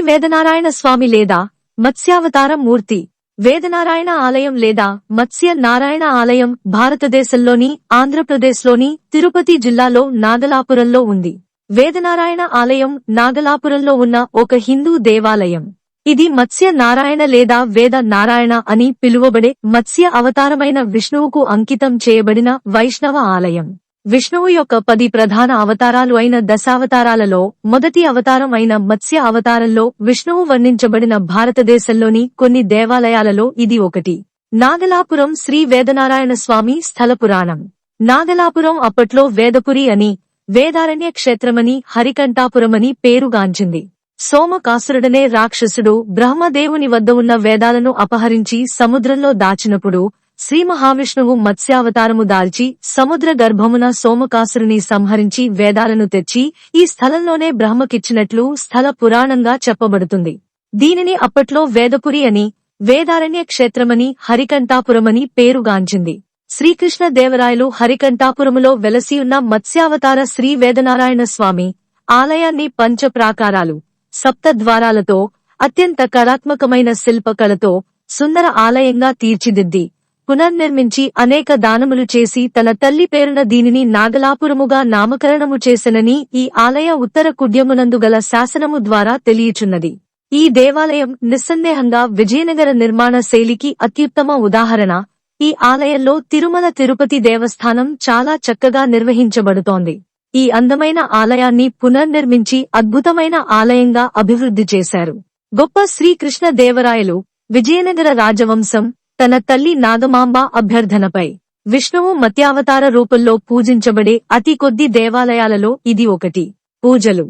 వేదనారాయణ స్వామి లేదా మత్స్యావతార మూర్తి. వేదనారాయణ ఆలయం లేదా మత్స్య నారాయణ ఆలయం భారతదేశంలోని ఆంధ్రప్రదేశ్లోని తిరుపతి జిల్లాలో నాగలాపురంలో ఉంది. వేదనారాయణ ఆలయం నాగలాపురంలో ఉన్న ఒక హిందూ దేవాలయం. ఇది మత్స్య నారాయణ లేదా వేద నారాయణ అని పిలువబడే మత్స్య అవతారమైన విష్ణువుకు అంకితం చేయబడిన వైష్ణవ ఆలయం. విష్ణువు యొక్క పది ప్రధాన అవతారాలు అయిన దశావతారాలలో మొదటి అవతారం అయిన మత్స్య అవతారంలో విష్ణువు వర్ణించబడిన భారతదేశంలోని కొన్ని దేవాలయాలలో ఇది ఒకటి. నాగలాపురం శ్రీ వేదనారాయణ స్వామి స్థల పురాణం. నాగలాపురం అప్పట్లో వేదపురి అని వేదారణ్య క్షేత్రమని హరికంఠాపురమని పేరుగాంచింది సోమకాసురుడనే రాక్షసుడు బ్రహ్మదేవుని వద్ద ఉన్న వేదాలను అపహరించి సముద్రంలో దాచినప్పుడు శ్రీ మహావిష్ణువు మత్స్యావతారము దాల్చి సముద్ర గర్భమున సోమకాసురుని సంహరించి వేదాలను తెచ్చి ఈ స్థలంలోనే బ్రహ్మకిచ్చినట్లు స్థల పురాణంగా చెప్పబడుతుంది. దీనిని అప్పట్లో వేదపురి అని వేదారణ్య క్షేత్రమని హరికంఠాపురమని పేరుగాంచింది. శ్రీకృష్ణ దేవరాయలు హరికంఠాపురములో వెలసియున్న మత్స్యావతార శ్రీ వేదనారాయణ స్వామి ఆలయాన్ని పంచ ప్రాకారాలు సప్త ద్వారాలతో అత్యంత కళాత్మకమైన శిల్పకళతో సుందర ఆలయంగా తీర్చిదిద్ది. పునర్నిర్మించి అనేక దానములు చేసి తన తల్లి పేరున దీనిని నాగలాపురముగా నామకరణము చేసెనని ఈ ఆలయ ఉత్తర కుడ్యమునందు గల శాసనము ద్వారా తెలియచున్నది. ఈ దేవాలయం నిస్సందేహంగా విజయనగర నిర్మాణ శైలికి అత్యుత్తమ ఉదాహరణ. ఈ ఆలయంలో తిరుమల తిరుపతి దేవస్థానం చాలా చక్కగా నిర్వహించబడుతోంది. ఈ అందమైన ఆలయాన్ని పునర్నిర్మించి అద్భుతమైన ఆలయంగా అభివృద్ధి చేశారు. గొప్ప శ్రీకృష్ణ దేవరాయలు విజయనగర రాజవంశం తన తల్లి నాగమాంబ అభ్యర్థనపై. విష్ణువు మత్యావతార రూపంలో పూజించబడే అతి కొద్ది దేవాలయాలలో ఇది ఒకటి. పూజలు.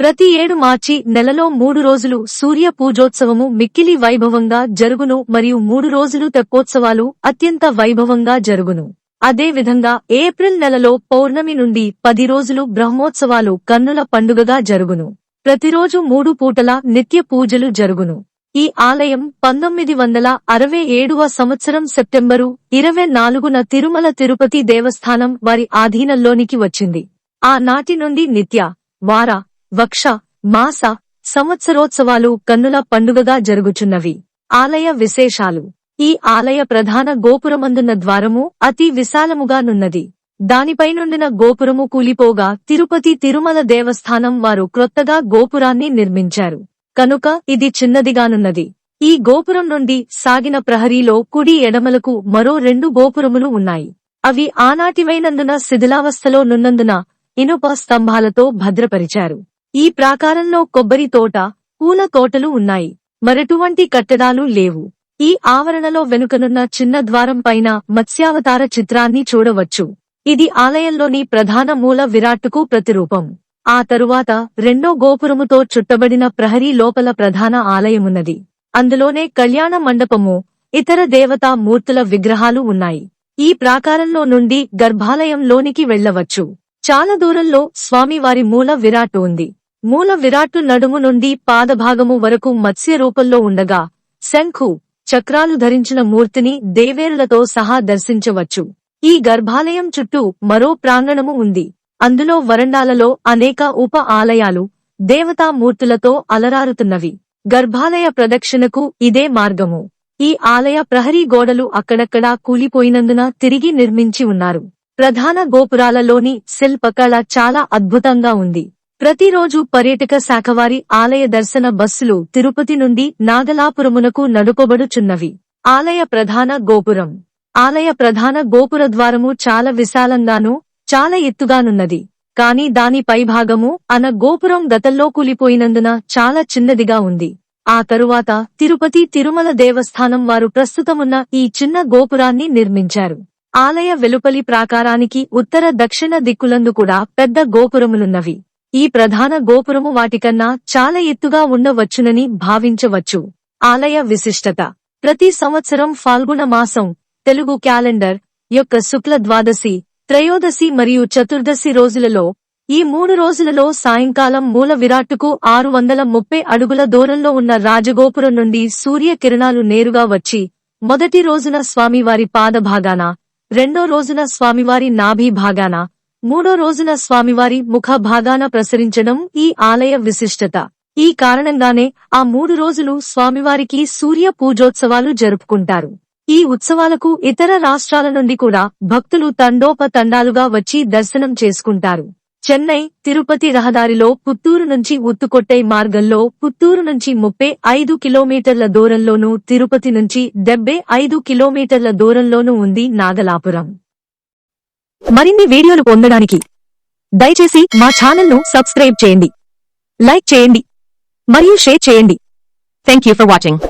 ప్రతి ఏడు మార్చి నెలలో మూడు రోజులు సూర్య పూజోత్సవము మిక్కిలి వైభవంగా జరుగును మరియు మూడు రోజులు తెప్పోత్సవాలు అత్యంత వైభవంగా జరుగును. అదే విధంగా ఏప్రిల్ నెలలో పౌర్ణమి నుండి పది రోజులు బ్రహ్మోత్సవాలు కన్నుల పండుగగా జరుగును. ప్రతిరోజు మూడు పూటల నిత్య పూజలు జరుగును. ఈ ఆలయం పంతొమ్మిది వందల అరవై ఏడవ సంవత్సరం సెప్టెంబరు ఇరవై నాలుగున తిరుమల తిరుపతి దేవస్థానం వారి ఆధీనంలోనికి వచ్చింది. ఆ నాటి నుండి నిత్య వార వక్ష మాస సంవత్సరోత్సవాలు కన్నుల పండుగగా జరుగుచున్నవి. ఆలయ విశేషాలు. ఈ ఆలయ ప్రధాన గోపురమందున్న ద్వారము అతి విశాలముగానున్నది దానిపైనుండిన గోపురము కూలిపోగా తిరుపతి తిరుమల దేవస్థానం వారు క్రొత్తగా గోపురాన్ని నిర్మించారు. కనుక ఇది చిన్నదిగానున్నది. ఈ గోపురం నుండి సాగిన ప్రహరీలో కుడి ఎడమలకు మరో రెండు గోపురములు ఉన్నాయి. అవి ఆనాటివైనందున శిథిలావస్థలో నున్నందున ఇనుప స్తంభాలతో భద్రపరిచారు. ఈ ప్రాకారంలో కొబ్బరి తోట పూల తోటలు ఉన్నాయి. మరటువంటి కట్టడాలు లేవు. ఈ ఆవరణలో వెనుకనున్న చిన్న ద్వారం పైన మత్స్యావతార చిత్రాన్ని చూడవచ్చు. ఇది ఆలయంలోని ప్రధాన మూల విరాట్టుకు ప్రతిరూపం. ఆ తరువాత రెండో గోపురముతో చుట్టబడిన ప్రహరీ లోపల ప్రధాన ఆలయమున్నది. అందులోనే కళ్యాణ మండపము ఇతర దేవతా మూర్తుల విగ్రహాలు ఉన్నాయి. ఈ ప్రాకారంలో నుండి గర్భాలయంలోనికి వెళ్ళవచ్చు చాలా దూరంలో స్వామివారి మూల విరాట్టు ఉంది. మూల విరాట్టు నడుము నుండి పాదభాగము వరకు మత్స్య రూపంలో ఉండగా శంఖు చక్రాలు ధరించిన మూర్తిని దేవేరులతో సహా దర్శించవచ్చు. ఈ గర్భాలయం చుట్టూ మరో ప్రాంగణము ఉంది. అందులో వరండాలలో అనేక ఉప ఆలయాలు దేవతామూర్తులతో అలరారుతున్నవి. గర్భాలయ ప్రదక్షిణకు ఇదే మార్గము. ఈ ఆలయ ప్రహరీ గోడలు అక్కడక్కడా కూలిపోయినందున తిరిగి నిర్మించి ఉన్నారు. ప్రధాన గోపురాలలోని శిల్పకళ చాలా అద్భుతంగా ఉంది. ప్రతిరోజు పర్యటక శాఖవారి ఆలయ దర్శన బస్సులు తిరుపతి నుండి నాగలాపురమునకు నడుపబడుచున్నవి. ఆలయ ప్రధాన గోపురం. ఆలయ ప్రధాన గోపుర ద్వారము చాలా విశాలంగానూ చాలా ఎత్తుగానున్నది. కాని దాని పైభాగము అన గోపురం గతంలో కూలిపోయినందున చాలా చిన్నదిగా ఉంది. ఆ తరువాత తిరుపతి తిరుమల దేవస్థానం వారు ప్రస్తుతమున్న ఈ చిన్న గోపురాన్ని నిర్మించారు. ఆలయ వెలుపలి ప్రాకారానికి ఉత్తర దక్షిణ దిక్కులందు కూడా పెద్ద గోపురములున్నవి. ఈ ప్రధాన గోపురము వాటికన్నా చాలా ఎత్తుగా ఉండవచ్చునని భావించవచ్చు. ఆలయ విశిష్టత. ప్రతి సంవత్సరం ఫాల్గుణ మాసం తెలుగు క్యాలెండర్ యొక్క శుక్ల ద్వాదశి త్రయోదశి మరియు చతుర్దశి రోజులలో ఈ మూడు రోజులలో సాయంకాలం మూల విరాట్టుకు ఆరు వందల ముప్పై అడుగుల దూరంలో ఉన్న రాజగోపురం నుండి సూర్య కిరణాలు నేరుగా వచ్చి మొదటి రోజున స్వామివారి పాదభాగాన రెండో రోజున స్వామివారి నాభి భాగాన మూడో రోజున స్వామివారి ముఖ భాగాన ప్రసరించడం ఈ ఆలయ విశిష్టత. ఈ కారణంగానే ఆ మూడు రోజులు స్వామివారికి సూర్య పూజోత్సవాలు జరుపుకుంటారు. ఈ ఉత్సవాలకు ఇతర రాష్ట్రాల నుండి కూడా భక్తులు తండోపతండాలుగా వచ్చి దర్శనం చేసుకుంటారు. చెన్నై తిరుపతి రహదారిలో పుత్తూరు నుంచి ఉత్తుకొట్టే మార్గంలో పుత్తూరు నుంచి ముప్పై ఐదు కిలోమీటర్ల దూరంలోనూ తిరుపతి నుంచి డెబ్బై ఐదు కిలోమీటర్ల దూరంలోనూ ఉంది నాగలాపురం. మరిన్ని వీడియోలు పొందడానికి దయచేసి మా ఛానల్ను సబ్స్క్రైబ్ చేయండి. లైక్ చేయండి. మరియు షేర్ చేయండి. Thank you for watching.